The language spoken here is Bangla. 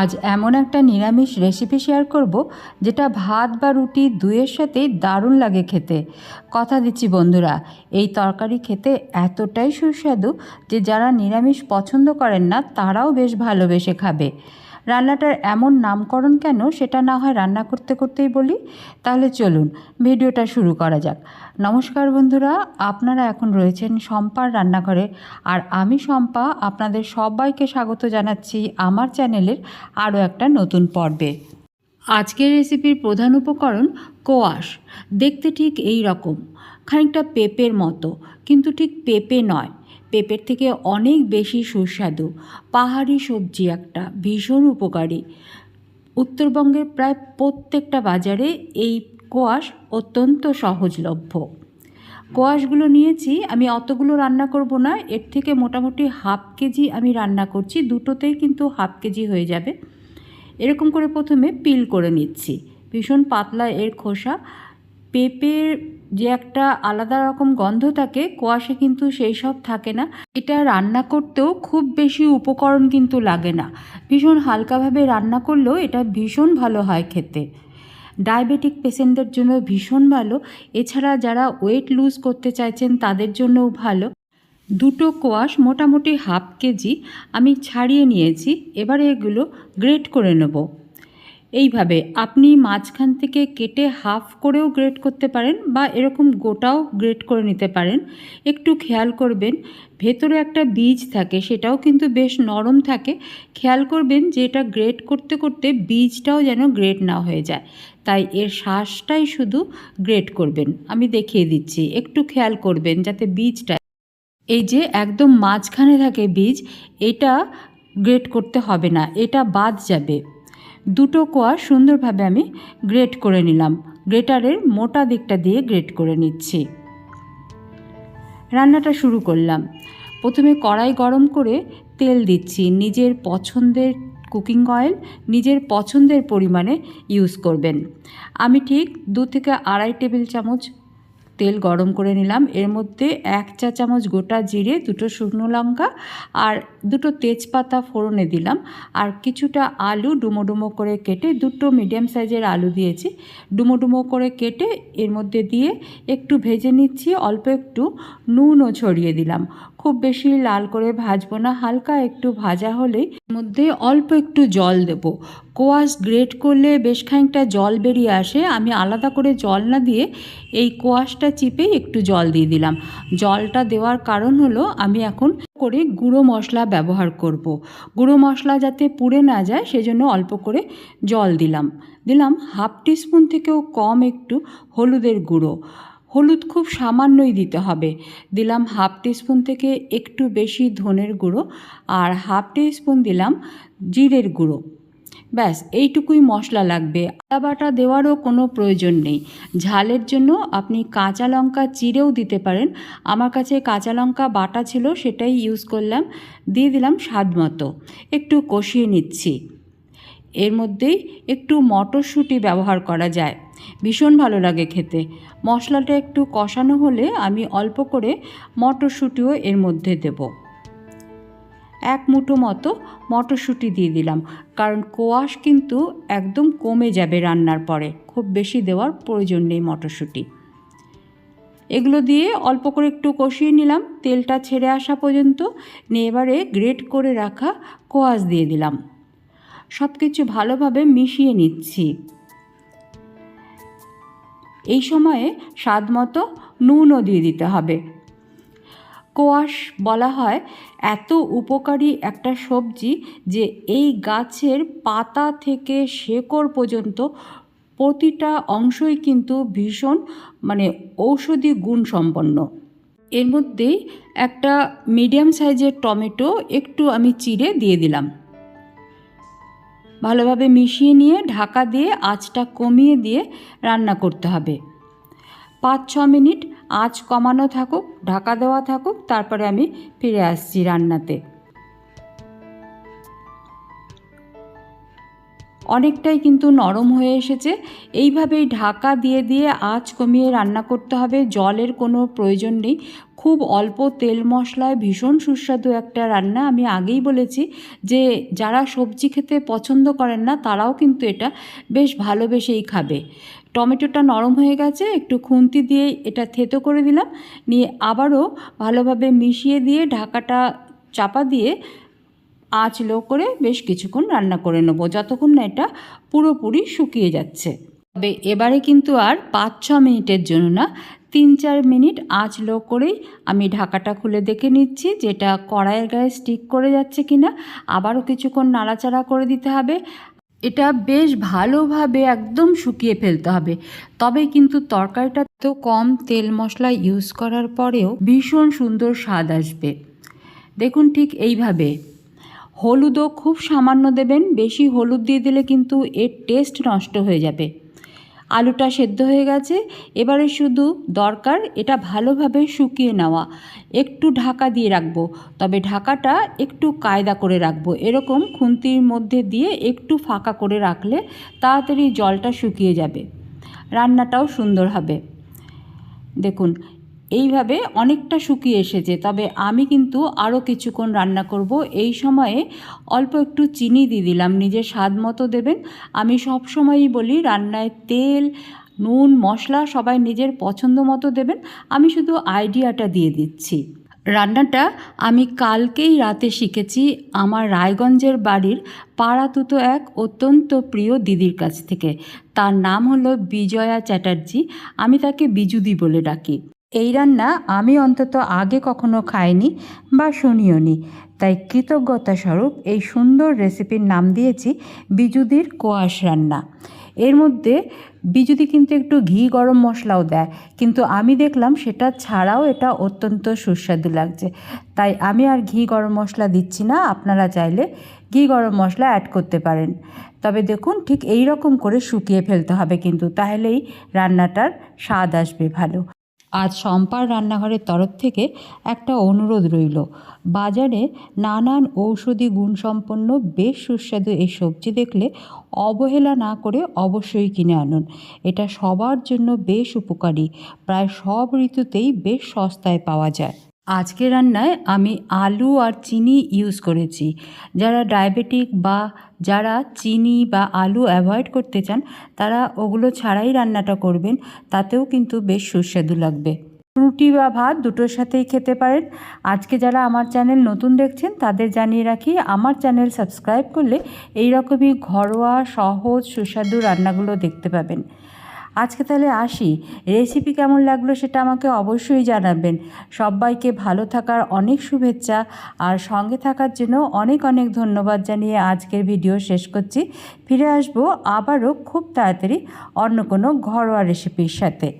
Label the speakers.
Speaker 1: আজ এমন একটা নিরামিষ রেসিপি শেয়ার করব, যেটা ভাত বা রুটি দুয়ের সাথেই দারুণ লাগে খেতে। কথা দিচ্ছি বন্ধুরা, এই তরকারি খেতে এতটাই সুস্বাদু যে যারা নিরামিষ পছন্দ করেন না, তারাও বেশ ভালোবেসে খাবে। রান্নাটার এমন নামকরণ কেন সেটা না হয় রান্না করতে করতেই বলি। তাহলে চলুন, ভিডিওটা শুরু করা যাক। নমস্কার বন্ধুরা, আপনারা এখন রয়েছেন শম্পার রান্নাঘরে। আর আমি শম্পা, আপনাদের সবাইকে স্বাগত জানাচ্ছি আমার চ্যানেলের আরও একটা নতুন পর্বে। আজকের রেসিপির প্রধান উপকরণ কোয়াশ। দেখতে ঠিক এই রকম, খানিকটা পেঁপের মতো, কিন্তু ঠিক পেঁপে নয়। পেঁপের থেকে অনেক বেশি সুস্বাদু। পাহাড়ি সবজি একটা, ভীষণ উপকারী। উত্তরবঙ্গের প্রায় প্রত্যেকটা বাজারে এই কোয়াশ অত্যন্ত সহজলভ্য। কোয়াশগুলো নিয়েছি, আমি অতগুলো রান্না করব না, এর থেকে মোটামুটি হাফ কেজি আমি রান্না করছি, দুটোতেই কিন্তু হাফ কেজি হয়ে যাবে। এরকম করে প্রথমে পিল করে নিচ্ছি। ভীষণ পাতলা এর খোসা পেঁপের যে একটা আলাদা রকম গন্ধ থাকে, কোয়াশে কিন্তু সেই সব থাকে না। এটা রান্না করতেও খুব বেশি উপকরণ কিন্তু লাগে না। ভীষণ হালকাভাবে রান্না করলেও এটা ভীষণ ভালো হয় খেতে। ডায়াবেটিক পেশেন্টদের জন্য ভীষণ ভালো। এছাড়া যারা ওয়েট লুজ করতে চাইছেন, তাদের জন্যও ভালো। দুটো কোয়াশ মোটামুটি হাফ কেজি আমি ছাড়িয়ে নিয়েছি। এবারে এগুলো গ্রেট করে নেব। এইভাবে আপনি মাঝখান থেকে কেটে হাফ করেও গ্রেট করতে পারেন বা এরকম গোটাও গ্রেট করে নিতে পারেন। একটু খেয়াল করবেন, ভেতরে একটা বীজ থাকে, সেটাও কিন্তু বেশ নরম থাকে। খেয়াল করবেন যে এটা গ্রেট করতে করতে বীজটাও যেন গ্রেট না হয়ে যায়। তাই এর শ্বাসটাই শুধু গ্রেট করবেন। আমি দেখিয়ে দিচ্ছি, একটু খেয়াল করবেন যাতে বীজটা, এই যে একদম মাঝখানে থাকে বীজ, এটা গ্রেট করতে হবে না, এটা বাদ যাবে। দুটো কোয়া সুন্দরভাবে আমি গ্রেট করে নিলাম। গ্রেটারের মোটা দিকটা দিয়ে গ্রেট করে নিচ্ছি। রান্নাটা শুরু করলাম। প্রথমে কড়াই গরম করে তেল দিচ্ছি। নিজের পছন্দের কুকিং অয়েল নিজের পছন্দের পরিমাণে ইউজ করবেন। আমি ঠিক দু থেকে আড়াই টেবিল চামচ তেল গরম করে নিলাম। এর মধ্যে এক চা চামচ গোটা জিরে, দুটো শুকনো লঙ্কা আর দুটো তেজপাতা ফোড়নে দিলাম আর কিছুটা আলু ডুমো ডুমো করে কেটে দুটো মিডিয়াম সাইজের আলু দিয়েছি। ডুমো ডুমো করে কেটে এর মধ্যে দিয়ে একটু ভেজে নিচ্ছি, অল্প একটু নুনও ছড়িয়ে দিলাম। খুব বেশি লাল করে ভাজবো না, হালকা একটু ভাজা হলেই মধ্যে অল্প একটু জল দেব। কোয়াশ গ্রেট করলে বেশ খানিকটা জল বেরিয়ে আসে, আমি আলাদা করে জল না দিয়ে এই কোয়াশটা চিপে একটু জল দিয়ে দিলাম। জলটা দেওয়ার কারণ হলো আমি এখন করে গুঁড়ো মশলা ব্যবহার করব। গুঁড়ো মশলা যাতে পুড়ে না যায়, সেজন্য অল্প করে জল দিলাম। দিলাম হাফ টিস্পুন থেকেও কম একটু হলুদের গুঁড়ো। হলুদ খুব সামান্যই দিতে হবে। দিলাম হাফ টিস্পুন থেকে একটু বেশি ধনের গুঁড়ো আর হাফ টিস্পুন দিলাম জিরের গুঁড়ো। ব্যাস, এইটুকুই মশলা লাগবে। আদা বাটা দেওয়ারও কোনো প্রয়োজন নেই। ঝালের জন্য আপনি কাঁচা লঙ্কা চিরেও দিতে পারেন। আমার কাছে কাঁচা লঙ্কা বাটা ছিল, সেটাই ইউজ করলাম। দিয়ে দিলাম স্বাদ মতো। একটু কষিয়ে নিচ্ছি। এর মধ্যেই একটু মটরশুঁটি ব্যবহার করা যায়। ভীষণ ভালো লাগে খেতে। মশলাটা একটু কষানো হলে আমি অল্প করে মটরশুঁটিও এর মধ্যে দেবো। এক মুঠো মতো মটরশুঁটি দিয়ে দিলাম। কারণ কোয়াশ কিন্তু একদম কমে যাবে রান্নার পরে। খুব বেশি দেওয়ার প্রয়োজন নেই মটরশুঁটি। এগুলো দিয়ে অল্প করে একটু কষিয়ে নিলাম। তেলটা ছেড়ে আসা পর্যন্ত নিয়ে এবারে গ্রেট করে রাখা কোয়াশ দিয়ে দিলাম। সব কিছু ভালোভাবে মিশিয়ে নিচ্ছি। এই সময়ে স্বাদ মতো নুনও দিয়ে দিতে হবে। কোয়াশ বলা হয়, এত উপকারী একটা সবজি যে এই গাছের পাতা থেকে শেকড় পর্যন্ত প্রতিটা অংশই কিন্তু ভীষণ মানে ঔষধি গুণ সম্পন্ন এর মধ্যেই একটা মিডিয়াম সাইজের টমেটো একটু আমি চিড়ে দিয়ে দিলাম। ভালোভাবে মিশিয়ে নিয়ে ঢাকা দিয়ে আঁচটা কমিয়ে দিয়ে রান্না করতে হবে। পাঁচ ছ মিনিট আঁচ কমানো থাকুক ঢাকা দেওয়া থাকুক তারপরে আমি ফিরে আসছি রান্নাতে। অনেকটাই কিন্তু নরম হয়ে এসেছে। এইভাবেই ঢাকা দিয়ে দিয়ে আঁচ কমিয়ে রান্না করতে হবে। জলের কোনো প্রয়োজন নেই। খুব অল্প তেল মশলায় ভীষণ সুস্বাদু একটা রান্না। আমি আগেই বলেছি যে, যারা সবজি খেতে পছন্দ করেন না, তারাও কিন্তু এটা বেশ ভালোবেসেই খাবে। টমেটোটা নরম হয়ে গেছে, একটু খুন্তি দিয়ে এটা থেতো করে দিলাম। নিয়ে আবারও ভালোভাবে মিশিয়ে দিয়ে ঢাকাটা চাপা দিয়ে আঁচ লো করে বেশ কিছুক্ষণ রান্না করে নেব। যতক্ষণ না এটা পুরোপুরি শুকিয়ে যাচ্ছে। তবে এবারে কিন্তু আর পাঁচ, ছ মিনিটের জন্য না, তিন, চার মিনিট আঁচ লো করেই আমি ঢাকাটা খুলে দেখে নিচ্ছি যেটা কড়াইয়ের গায়ে স্টিক করে যাচ্ছে কি না আবারও কিছুক্ষণ নাড়াচাড়া করে দিতে হবে। এটা বেশ ভালোভাবে একদম শুকিয়ে ফেলতে হবে। তবে কিন্তু তরকারিটা তো কম তেল মশলা ইউজ করার পরেও ভীষণ সুন্দর স্বাদ আসবে। দেখুন ঠিক এইভাবে। হলুদও খুব সামান্য দেবেন, বেশি হলুদ দিয়ে দিলে কিন্তু এর টেস্ট নষ্ট হয়ে যাবে। আলুটা সেদ্ধ হয়ে গেছে, এবারে শুধু দরকার এটা ভালোভাবে শুকিয়ে নেওয়া। একটু ঢাকা দিয়ে রাখব, তবে ঢাকাটা একটু কায়দা করে রাখব। এরকম খুন্তির মধ্যে দিয়ে একটু ফাঁকা করে রাখলে তাড়াতাড়ি জলটা শুকিয়ে যাবে। রান্নাটাও সুন্দর হবে। দেখুন এইভাবে অনেকটা শুকিয়ে এসেছে। তবে আমি কিন্তু আরও কিছুক্ষণ রান্না করব। এই সময়ে অল্প একটু চিনি দিয়ে দিলাম। নিজের স্বাদ মতো দেবেন। আমি সব সময়ই বলি, রান্নায় তেল, নুন, মশলা সবাই নিজের পছন্দ মতো দেবেন। আমি শুধু আইডিয়াটা দিয়ে দিচ্ছি। রান্নাটা আমি কালকেই রাতে শিখেছি আমার রায়গঞ্জের বাড়ির পাড়াতুতো এক অত্যন্ত প্রিয় দিদির কাছ থেকে। তার নাম হলো বিজয়া চ্যাটার্জি। আমি তাকে বিজুদি বলে ডাকি। এই রান্না আমি অন্তত আগে কখনো খাইনি বা শুনিও নি তাই কৃতজ্ঞতা স্বরূপ এই সুন্দর রেসিপির নাম দিয়েছি বিজুদির কোয়াশ রান্না। এর মধ্যে বিজুদি কিন্তু একটু ঘি গরম মশলাও দেয়, কিন্তু আমি দেখলাম সেটা ছাড়াও এটা অত্যন্ত সুস্বাদু লাগছে। তাই আমি আর ঘি গরম মশলা দিচ্ছি না, আপনারা চাইলে ঘি গরম মশলা অ্যাড করতে পারেন। তবে দেখুন ঠিক এই রকম করে শুকিয়ে ফেলতে হবে কিন্তু, তাহলেই রান্নাটার স্বাদ আসবে ভালো। আজ সম্পার রান্নাঘরের তরফ থেকে একটা অনুরোধ রইল। বাজারে নানান ঔষধি গুণসম্পন্ন বেশ সুস্বাদু এই সবজি দেখলে অবহেলা না করে অবশ্যই কিনে আনুন। এটা সবার জন্য বেশ উপকারী। প্রায় সব ঋতুতেই বেশ সস্তায় পাওয়া যায়। আজকে রান্নায় আমি আলু আর চিনি ইউজ করেছি। যারা ডায়াবেটিক বা যারা চিনি বা আলু অ্যাভয়েড করতে চান, তারা ওগুলো ছাড়াই রান্নাটা করবেন, তাতেও কিন্তু বেশ সুস্বাদু লাগবে। রুটি বা ভাত দুটোর সাথেই খেতে পারেন। আজকে যারা আমার চ্যানেল নতুন দেখছেন, তাদের জানিয়ে রাখি, আমার চ্যানেল সাবস্ক্রাইব করলে এই রকমই ঘরোয়া সহজ সুস্বাদু রান্নাগুলো দেখতে পাবেন। আজকে তাহলে আসি। রেসিপি কেমন লাগল সেটা আমাকে অবশ্যই জানাবেন। সবাইকে ভালো থাকার অনেক শুভেচ্ছা আর সঙ্গে থাকার জন্য অনেক অনেক ধন্যবাদ জানিয়ে আজকের ভিডিও শেষ করছি। ফিরে আসব আবারও খুব তাড়াতাড়ি অন্য কোনো ঘরোয়া রেসিপির সাথে।